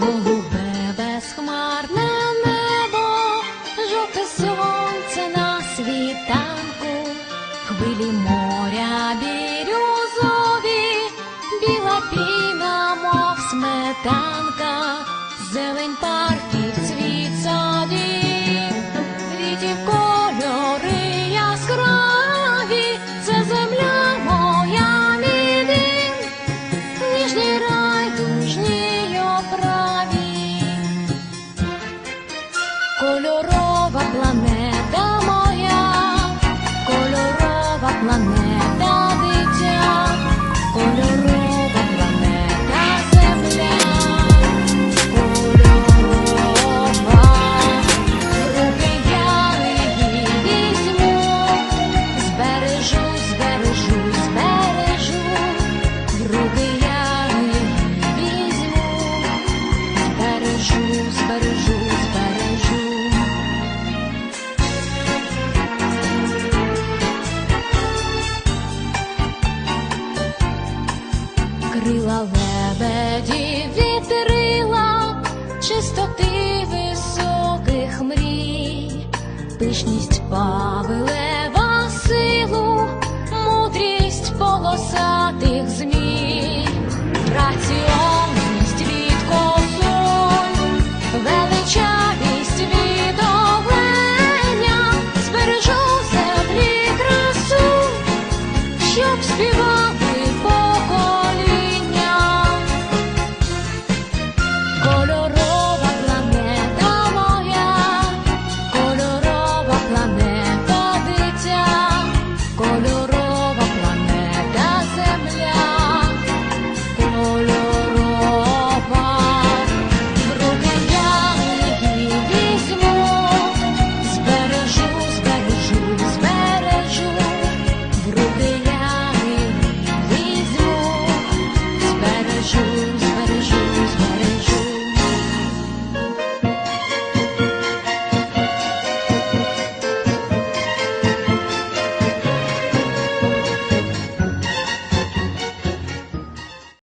Голубе безхмарне небо, жовте сонце на світанку, хвилі моря бірюзові, біла піна, мов сметанка, зелень пар. Колорова планета моя, кольорова планета. крила лебеді вітрила, чистоти високих мрій, пишність павел.